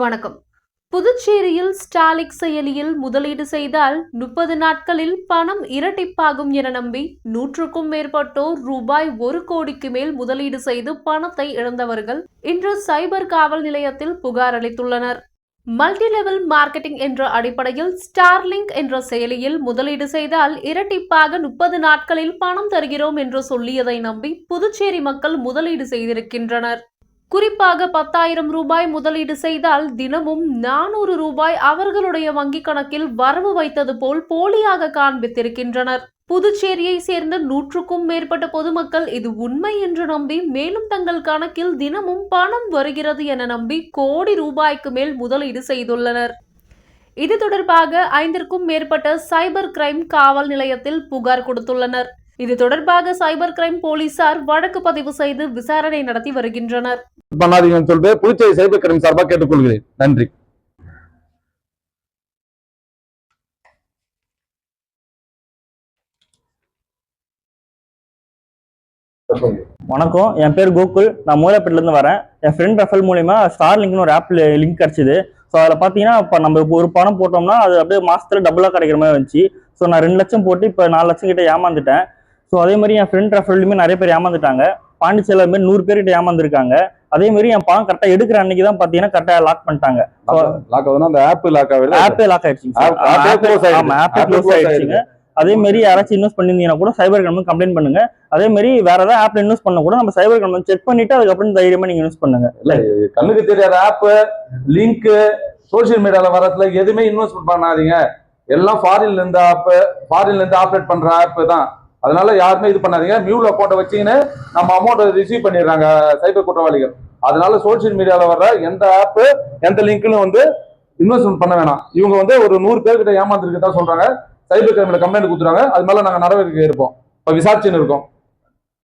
வணக்கம். புதுச்சேரியில் ஸ்டாலிக் செயலியில் முதலீடு செய்தால் முப்பது நாட்களில் பணம் இரட்டிப்பாகும் என நம்பி நூற்றுக்கும் மேற்பட்டோர் ரூபாய் ஒரு கோடிக்கு மேல் முதலீடு செய்து பணத்தை இழந்தவர்கள் இன்று சைபர் காவல் நிலையத்தில் புகார் அளித்துள்ளனர். மல்டி லெவல் மார்க்கெட்டிங் என்ற அடிப்படையில் ஸ்டார்லிங்க் என்ற செயலியில் முதலீடு செய்தால் இரட்டிப்பாக முப்பது நாட்களில் பணம் தருகிறோம் என்று சொல்லியதை நம்பி புதுச்சேரி மக்கள் முதலீடு செய்திருக்கின்றனர். குறிப்பாக பத்தாயிரம் ரூபாய் முதலீடு செய்தால் தினமும் நானூறு ரூபாய் அவர்களுடைய வங்கிக் கணக்கில் வரவு வைத்தது போல் போலியாக காண்பித்திருக்கின்றனர். புதுச்சேரியை சேர்ந்த நூற்றுக்கும் மேற்பட்ட பொதுமக்கள் இது உண்மை என்று நம்பி மேலும் தங்கள் கணக்கில் தினமும் பணம் வருகிறது என நம்பி கோடி ரூபாய்க்கு மேல் முதலீடு செய்துள்ளனர். இது தொடர்பாக ஐந்திற்கும் மேற்பட்ட சைபர் கிரைம் காவல் நிலையத்தில் புகார் கொடுத்துள்ளனர். இது தொடர்பாக சைபர் கிரைம் போலீசார் வழக்கு பதிவு செய்து விசாரணை நடத்தி வருகின்றனர். பண்ணாதீங்கன்னு சொல்லிட்டு புதுச்சேரி சைபர் கிரைம் சார்பாக கேட்டுக்கொள்கிறேன். நன்றி. வணக்கம். என் பேர் கோகுல். நான் மூலப்பேட்டிலேருந்து வரேன். என் ஃப்ரெண்ட் ரெஃபல் மூலிமா ஸ்டார் லிங்க்னு ஒரு ஆப் லிங்க் கிடச்சிது. ஸோ அதில் பார்த்தீங்கன்னா இப்போ நம்ம இப்போ ஒரு பணம் போட்டோம்னா அது அப்படியே மாசத்துல டபுளாக கிடைக்கிற மாதிரி வந்துச்சு ஸோ நான் ரெண்டு லட்சம் போட்டு இப்போ நாலு லட்சம் கிட்ட ஏமாந்துட்டேன். ஸோ அதே மாதிரி என் ஃப்ரெண்ட் ரெஃபர்லையுமே நிறைய பேர் ஏமாந்துட்டாங்க. பாண்டிச்சேரியில் மாதிரி நூறு பேர்கிட்ட ஏமாந்துருக்காங்க. அதே மாதிரி என் பணம் கரெக்டாக எடுக்கிற அன்னைக்கு தான் பார்த்தீங்கன்னா கரெக்டாக லாக் பண்ணிட்டாங்க. லாக் ஆகுதுன்னா அந்த ஆப் லாக் ஆகுது ஆப்பே லாக் ஆயிடுச்சு. ஆப்பே க்ளோஸ் ஆயிடுச்சுங்க. அதே மாதிரி யாராச்சும் இன்வெஸ்ட் பண்ணியிருந்தீங்கன்னா கூட சைபர் கிரைம் கம்ப்ளைண்ட் பண்ணுங்க. அதே மாதிரி வேற ஏதாவது ஆப்ல இன்வெஸ்ட் பண்ண கூட நம்ம சைபர் கிரைம் செக் பண்ணிட்டு அதுக்கப்புறம் தைரியமா நீங்க இன்வெஸ்ட் பண்ணுங்க. கண்ணுக்கு தெரியாத ஆப் லிங்க் சோசியல் மீடியால வரதுல எதுவுமே இன்வெஸ்ட்மெண்ட் பண்ணாதீங்க. எல்லாம் ஃபாரின்ல இருந்து ஆப் ஃபாரின்ல இருந்து ஆப்ரேட் பண்ற ஆப் தான். அதனால யாருமே இது பண்ணாதீங்க. மியூல அக்கௌண்ட்டை வச்சீங்கன்னு நம்ம அமௌண்ட்டை ரிசீவ் பண்ணிடுறாங்க சைபர் குற்றவாளிகள். அதனால சோசியல் மீடியாவில் வர்ற எந்த ஆப்பு எந்த லிங்க்லும் வந்து இன்வெஸ்ட்மெண்ட் பண்ண வேணாம். இவங்க வந்து ஒரு நூறு பேர்கிட்ட ஏமாந்துருக்கதா சொல்றாங்க. சைபர் கிரைமில் கம்ப்ளைண்ட் கொடுத்துறாங்க அது மேலே நாங்கள் நடவடிக்கை எடுப்போம். இப்போ விசாரிச்சுன்னு இருக்கோம்.